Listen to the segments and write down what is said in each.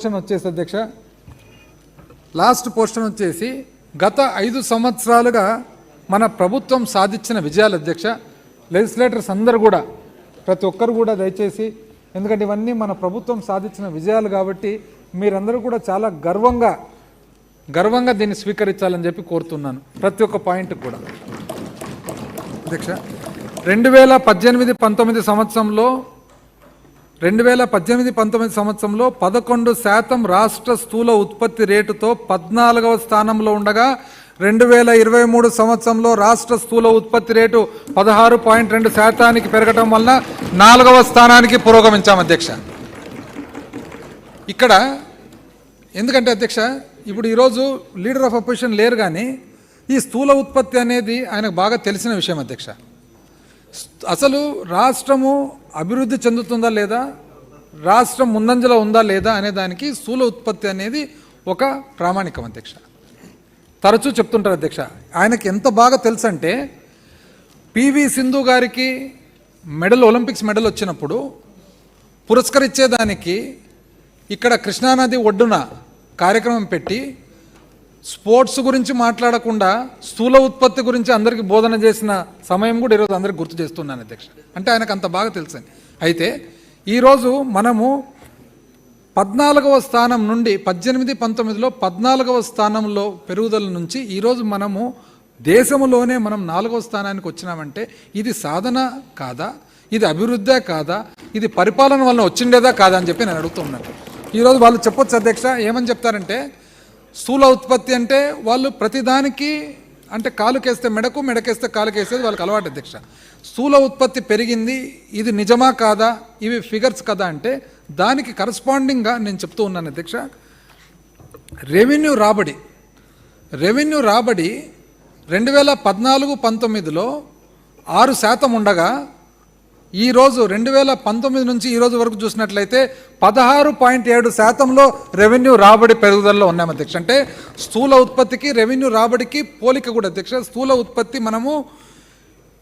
Portion వచ్చేసి అధ్యక్ష. Last portion వచ్చేసి గత ఐదు సంవత్సరాలుగా మన ప్రభుత్వం సాధించిన విజయాలు అధ్యక్ష. లెజిస్లేటర్స్ అందరూ కూడా ప్రతి ఒక్కరు కూడా దయచేసి ఎందుకంటే ఇవన్నీ మన ప్రభుత్వం సాధించిన విజయాలు కాబట్టి మీరందరూ కూడా చాలా గర్వంగా గర్వంగా దీన్ని స్వీకరించాలని చెప్పి కోరుతున్నాను ప్రతి ఒక్క పాయింట్ కూడా. అధ్యక్ష రెండు వేల పద్దెనిమిది పంతొమ్మిది సంవత్సరంలో రెండు వేల పద్దెనిమిది పంతొమ్మిది సంవత్సరంలో పదకొండు శాతం రాష్ట్ర స్థూల ఉత్పత్తి రేటుతో పద్నాలుగవ స్థానంలో ఉండగా రెండు వేల ఇరవై మూడు సంవత్సరంలో రాష్ట్ర స్థూల ఉత్పత్తి రేటు పదహారు పాయింట్ రెండు శాతానికి పెరగటం వలన నాలుగవ స్థానానికి పురోగమించాం అధ్యక్ష. ఇక్కడ ఎందుకంటే అధ్యక్ష ఇప్పుడు ఈరోజు లీడర్ ఆఫ్ అపోజిషన్ లేరు కానీ ఈ స్థూల ఉత్పత్తి అనేది ఆయనకు బాగా తెలిసిన విషయం అధ్యక్ష. అసలు రాష్ట్రము అభివృద్ధి చెందుతుందా లేదా? రాష్ట్రం ముందంజలో ఉందా లేదా అనే దానికి స్థూల ఉత్పత్తి అనేది ఒక ప్రామాణికం అధ్యక్ష. తరచూ చెప్తుంటారు అధ్యక్ష. ఆయనకి ఎంత బాగా తెలుసు అంటే పివి సింధు గారికి మెడల్ ఒలింపిక్స్ మెడల్ వచ్చినప్పుడు పురస్కరించేదానికి ఇక్కడ కృష్ణానది ఒడ్డున కార్యక్రమం పెట్టి స్పోర్ట్స్ గురించి మాట్లాడకుండా స్థూల ఉత్పత్తి గురించి అందరికీ బోధన చేసిన సమయం కూడా ఈరోజు అందరికి గుర్తు చేస్తున్నాను అధ్యక్ష. అంటే ఆయనకు అంత బాగా తెలుసు అయితే ఈరోజు మనము పద్నాలుగవ స్థానం నుండి పద్దెనిమిది పంతొమ్మిదిలో పద్నాలుగవ స్థానంలో పెరుగుదల నుంచి ఈరోజు మనము దేశంలోనే మనం నాలుగవ స్థానానికి వచ్చినామంటే ఇది సాధన కాదా? ఇది అభివృద్ధే కాదా? ఇది పరిపాలన వలన వచ్చిండేదా కాదా అని చెప్పి నేను అడుగుతున్నాను ఈరోజు వాళ్ళు చెప్పొచ్చు అధ్యక్ష ఏమని చెప్తారంటే స్థూల ఉత్పత్తి అంటే వాళ్ళు ప్రతిదానికి అంటే కాలుకేస్తే మెడకు మెడకేస్తే కాలుకేసేది వాళ్ళకి అలవాటు అధ్యక్ష. స్థూల ఉత్పత్తి పెరిగింది ఇది నిజమా కాదా ఇవి ఫిగర్స్ కదా అంటే దానికి కరస్పాండింగ్గా నేను చెప్తూ ఉన్నాను అధ్యక్ష. రెవెన్యూ రాబడి రెవెన్యూ రాబడి రెండు వేల పద్నాలుగు పంతొమ్మిదిలో ఆరు శాతం ఉండగా ఈరోజు రెండు వేల పంతొమ్మిది నుంచి ఈరోజు వరకు చూసినట్లయితే పదహారు పాయింట్ ఏడు శాతంలో రెవెన్యూ రాబడి పెరుగుదలలో ఉన్నాం అధ్యక్ష. అంటే స్థూల ఉత్పత్తికి రెవెన్యూ రాబడికి పోలిక కూడా అధ్యక్ష. స్థూల ఉత్పత్తి మనము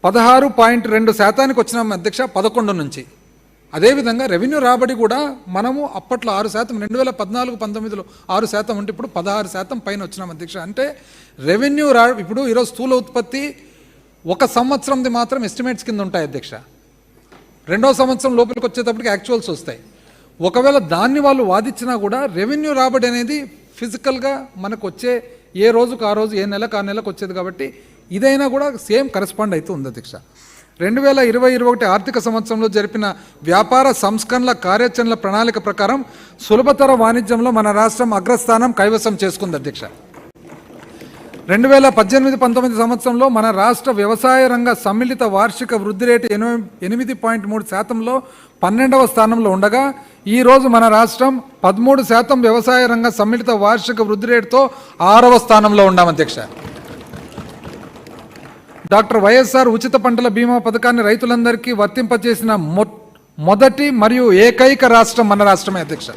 పదహారు పాయింట్ రెండు శాతానికి వచ్చినాం అధ్యక్ష పదకొండు నుంచి. అదేవిధంగా రెవెన్యూ రాబడి కూడా మనము అప్పట్లో ఆరు శాతం రెండు వేల పద్నాలుగు పంతొమ్మిదిలో ఆరు శాతం ఉంటే ఇప్పుడు పదహారు శాతం పైన వచ్చినాం అధ్యక్ష. అంటే రెవెన్యూ రా ఇప్పుడు ఈరోజు స్థూల ఉత్పత్తి ఒక సంవత్సరంది మాత్రం ఎస్టిమేట్స్ కింద ఉంటాయి అధ్యక్ష. రెండో సంవత్సరం లోపలికి వచ్చేటప్పటికి యాక్చువల్స్ వస్తాయి. ఒకవేళ దాన్ని వాళ్ళు వాదించినా కూడా రెవెన్యూ రాబడి అనేది ఫిజికల్గా మనకు వచ్చే ఏ రోజుకు ఆ రోజు ఏ నెలకు ఆ నెలకు వచ్చేది కాబట్టి ఇదైనా కూడా సేమ్ కరెస్పాండ్ అయితే ఉంది అధ్యక్ష. రెండు వేల ఇరవై ఇరవై ఒకటి ఆర్థిక సంవత్సరంలో జరిపిన వ్యాపార సంస్కరణల కార్యాచరణల ప్రణాళిక ప్రకారం సులభతర వాణిజ్యంలో మన రాష్ట్రం అగ్రస్థానం కైవసం చేసుకుంది అధ్యక్ష. రెండు వేల పద్దెనిమిది పంతొమ్మిది సంవత్సరంలో మన రాష్ట్ర వ్యవసాయ రంగ సమ్మిళిత వార్షిక వృద్ధి రేటు ఎనిమిది ఎనిమిది పాయింట్ మూడు శాతంలో పన్నెండవ స్థానంలో ఉండగా ఈరోజు మన రాష్ట్రం పదమూడు శాతం వ్యవసాయ రంగ సమ్మిళిత వార్షిక వృద్ధి రేటుతో ఆరవ స్థానంలో ఉన్నాం అధ్యక్ష. డాక్టర్ వైఎస్ఆర్ ఉచిత పంటల బీమా పథకాన్ని రైతులందరికీ వర్తింపచేసిన మొ మొదటి మరియు ఏకైక రాష్ట్రం మన రాష్ట్రమే అధ్యక్ష.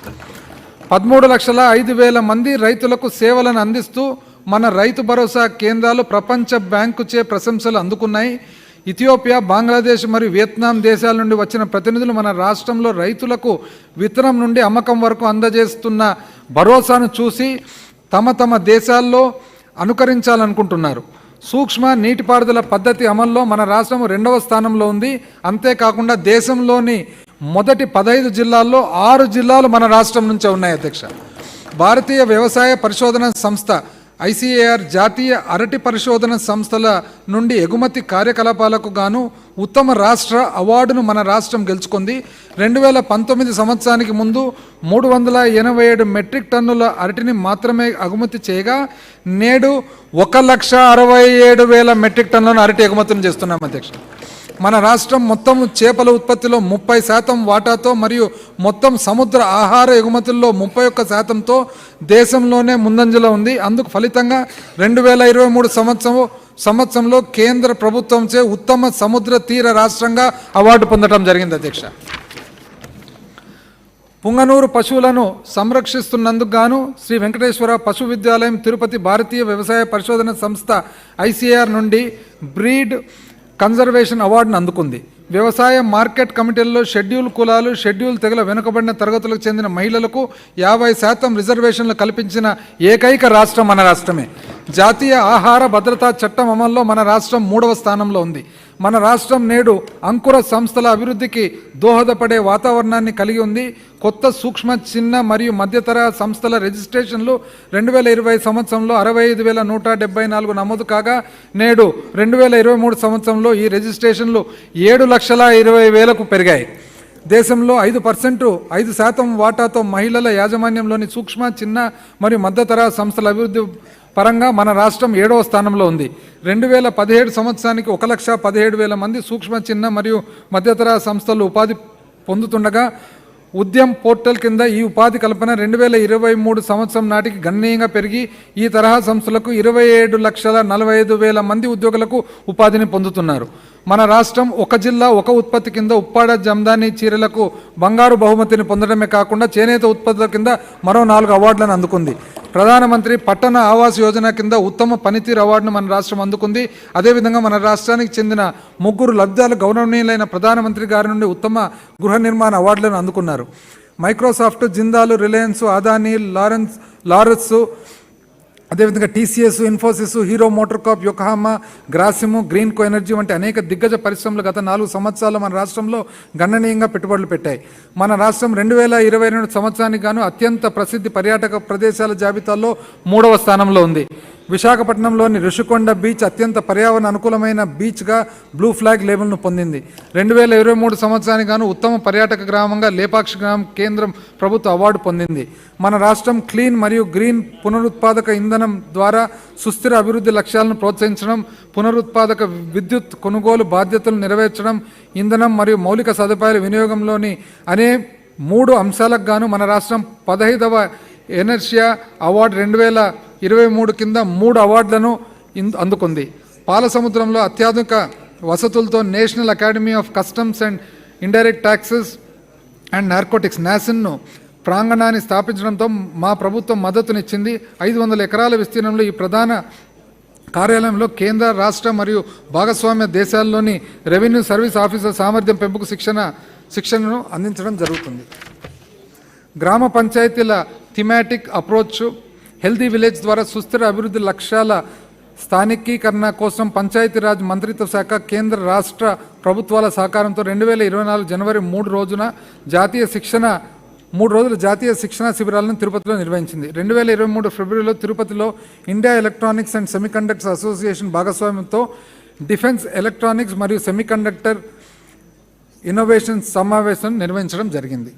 పదమూడు లక్షల ఐదు వేల మంది రైతులకు సేవలను అందిస్తూ మన రైతు భరోసా కేంద్రాలు ప్రపంచ బ్యాంకుచే ప్రశంసలు అందుకున్నాయి. ఇథియోపియా బంగ్లాదేశ్ మరియు వియత్నాం దేశాల నుండి వచ్చిన ప్రతినిధులు మన రాష్ట్రంలో రైతులకు విత్తనం నుండి అమ్మకం వరకు అందజేస్తున్న భరోసాను చూసి తమ తమ దేశాల్లో అనుకరించాలనుకుంటున్నారు. సూక్ష్మ నీటిపారుదల పద్ధతి అమల్లో మన రాష్ట్రం రెండవ స్థానంలో ఉంది. అంతేకాకుండా దేశంలోని మొదటి పదహైదు జిల్లాల్లో ఆరు జిల్లాలు మన రాష్ట్రం నుంచే ఉన్నాయి అధ్యక్ష. భారతీయ వ్యవసాయ పరిశోధన సంస్థ ఐసిఏఆర్ జాతీయ అరటి పరిశోధన సంస్థల నుండి ఎగుమతి కార్యకలాపాలకు గాను ఉత్తమ రాష్ట్ర అవార్డును మన రాష్ట్రం గెలుచుకుంది. రెండు వేల పంతొమ్మిది సంవత్సరానికి ముందు మూడు వందల ఎనభై ఏడు మెట్రిక్ టన్నుల అరటిని మాత్రమే ఎగుమతి చేయగా నేడు ఒక లక్ష అరవై ఏడు వేల మెట్రిక్ టన్నులను అరటి ఎగుమతులు చేస్తున్నాం అధ్యక్ష. మన రాష్ట్రం మొత్తం చేపల ఉత్పత్తిలో ముప్పై శాతం వాటాతో మరియు మొత్తం సముద్ర ఆహార ఎగుమతుల్లో ముప్పై ఒక్క శాతంతో దేశంలోనే ముందంజలో ఉంది. అందుకు ఫలితంగా రెండు వేల ఇరవై మూడు సంవత్సరం సంవత్సరంలో కేంద్ర ప్రభుత్వంచే ఉత్తమ సముద్ర తీర రాష్ట్రంగా అవార్డు పొందడం జరిగింది అధ్యక్ష. పుంగనూరు పశువులను సంరక్షిస్తున్నందుకు గాను శ్రీ వెంకటేశ్వర పశు విద్యాలయం తిరుపతి భారతీయ వ్యవసాయ పరిశోధన సంస్థ ఐసీఆర్ నుండి బ్రీడ్ కన్జర్వేషన్ అవార్డును అందుకుంది. వ్యవసాయ మార్కెట్ కమిటీల్లో షెడ్యూల్ కులాలు షెడ్యూల్ తెగల వెనుకబడిన తరగతులకు చెందిన మహిళలకు యాభై శాతం రిజర్వేషన్లు కల్పించిన ఏకైక రాష్ట్రం మన రాష్ట్రమే. జాతీయ ఆహార భద్రతా చట్టం అమల్లో మన రాష్ట్రం మూడవ స్థానంలో ఉంది. మన రాష్ట్రం నేడు అంకుర సంస్థల అభివృద్ధికి దోహదపడే వాతావరణాన్ని కలిగి ఉంది. కొత్త సూక్ష్మ చిన్న మరియు మధ్యతర సంస్థల రిజిస్ట్రేషన్లు రెండు వేల ఇరవై సంవత్సరంలో అరవై ఐదు వేల నూట డెబ్బై నాలుగు నమోదు కాగా నేడు రెండు వేల ఇరవై మూడు సంవత్సరంలో ఈ రిజిస్ట్రేషన్లు ఏడు లక్షల ఇరవై వేలకు పెరిగాయి. దేశంలో ఐదు పర్సెంట్ ఐదు శాతం వాటాతో మహిళల యాజమాన్యంలోని సూక్ష్మ చిన్న మరియు మధ్యతర సంస్థల అభివృద్ధి పరంగా మన రాష్ట్రం ఏడవ స్థానంలో ఉంది. రెండు వేల పదిహేడు సంవత్సరానికి ఒక లక్ష పదిహేడు వేల మంది సూక్ష్మ చిన్న మరియు మధ్యతర సంస్థలు ఉపాధి పొందుతుండగా ఉద్యమ్ పోర్టల్ కింద ఈ ఉపాధి కల్పన రెండు వేల ఇరవై మూడు సంవత్సరం నాటికి గణనీయంగా పెరిగి ఈ తరహా సంస్థలకు ఇరవై ఏడు లక్షల నలభై ఐదు వేల మంది ఉద్యోగులకు ఉపాధిని పొందుతున్నారు. మన రాష్ట్రం ఒక జిల్లా ఒక ఉత్పత్తి కింద ఉప్పాడ జమ్దాని చీరలకు బంగారు బహుమతిని పొందడమే కాకుండా చేనేత ఉత్పత్తుల కింద మరో నాలుగు అవార్డులను అందుకుంది. ప్రధానమంత్రి పట్టణ ఆవాస్ యోజన కింద ఉత్తమ పనితీరు అవార్డును మన రాష్ట్రం అందుకుంది. అదేవిధంగా మన రాష్ట్రానికి చెందిన ముగ్గురు లబ్ధాలు గౌరవనీయులైన ప్రధానమంత్రి గారి నుండి ఉత్తమ గృహ నిర్మాణ అవార్డులను అందుకున్నారు. మైక్రోసాఫ్ట్ జిందాలు రిలయన్స్ అదానీ లారెన్స్ లారెస్సు అదేవిధంగా TCS Infosys Hero MotoCorp Yokohama Grasim Greenko energy వంటి అనేక దిగ్గజ పరిశ్రమలు గత నాలుగు సంవత్సరాలు మన రాష్ట్రంలో గణనీయంగా పెట్టుబడులు పెట్టాయి. మన రాష్ట్రం రెండు వేల ఇరవై రెండు సంవత్సరానికి గాను అత్యంత ప్రసిద్ధి పర్యాటక ప్రదేశాల జాబితాలో మూడవ స్థానంలో ఉంది. విశాఖపట్నంలోని ఋషికొండ బీచ్ అత్యంత పర్యావరణ అనుకూలమైన బీచ్గా బ్లూ ఫ్లాగ్ లేబుల్ను పొందింది. రెండు వేల ఇరవై మూడు సంవత్సరానికి గాను ఉత్తమ పర్యాటక గ్రామంగా లేపాక్షి గ్రామం కేంద్రం ప్రభుత్వ అవార్డు పొందింది. మన రాష్ట్రం క్లీన్ మరియు గ్రీన్ పునరుత్పాదక ఇంధనం ద్వారా సుస్థిర అభివృద్ధి లక్ష్యాలను ప్రోత్సహించడం పునరుత్పాదక విద్యుత్ కొనుగోలు బాధ్యతలు నెరవేర్చడం ఇంధనం మరియు మౌలిక సదుపాయాల వినియోగంలోని అనే మూడు అంశాలకు గాను మన రాష్ట్రం పదహైదవ ఎనర్షియా అవార్డు రెండు వేల ఇరవై మూడు కింద మూడు అవార్డులను అందుకుంది. పాల సముద్రంలో అత్యాధునిక వసతులతో national academy of customs and indirect taxes and narcotics నాసిన్ను ప్రాంగణాన్ని స్థాపించడంతో మా ప్రభుత్వం మద్దతునిచ్చింది. ఐదు వందల ఎకరాల విస్తీర్ణంలో ఈ ప్రధాన కార్యాలయంలో కేంద్ర రాష్ట్ర మరియు భాగస్వామ్య దేశాల్లోని రెవెన్యూ సర్వీస్ ఆఫీసర్ సామర్థ్యం పెంపుకు శిక్షణ శిక్షణను అందించడం జరుగుతుంది. గ్రామ పంచాయతీల థిమాటిక్ అప్రోచ్ హెల్దీ విలేజ్ ద్వారా సుస్థిర అభివృద్ధి లక్ష్యాల స్థానికీకరణ కోసం పంచాయతీరాజ్ మంత్రిత్వ శాఖ కేంద్ర రాష్ట్ర ప్రభుత్వాల సహకారంతో రెండు వేల ఇరవై నాలుగు జనవరి మూడు రోజున జాతీయ శిక్షణ మూడు రోజుల జాతీయ శిక్షణ శిబిరాలను తిరుపతిలో నిర్వహించింది. రెండు వేల ఇరవై మూడు ఫిబ్రవరిలో తిరుపతిలో India electronics and semiconductors association భాగస్వామ్యంతో డిఫెన్స్ ఎలక్ట్రానిక్స్ మరియు సెమీకండక్టర్ ఇన్నోవేషన్ సమావేశం నిర్వహించడం జరిగింది.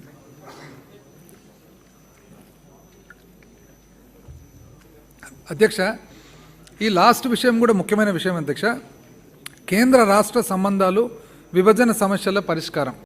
అధ్యక్ష ఈ లాస్ట్ విషయం కూడా ముఖ్యమైన విషయం అధ్యక్ష. కేంద్ర రాష్ట్ర సంబంధాలు విభజన సమస్యల పరిష్కారం.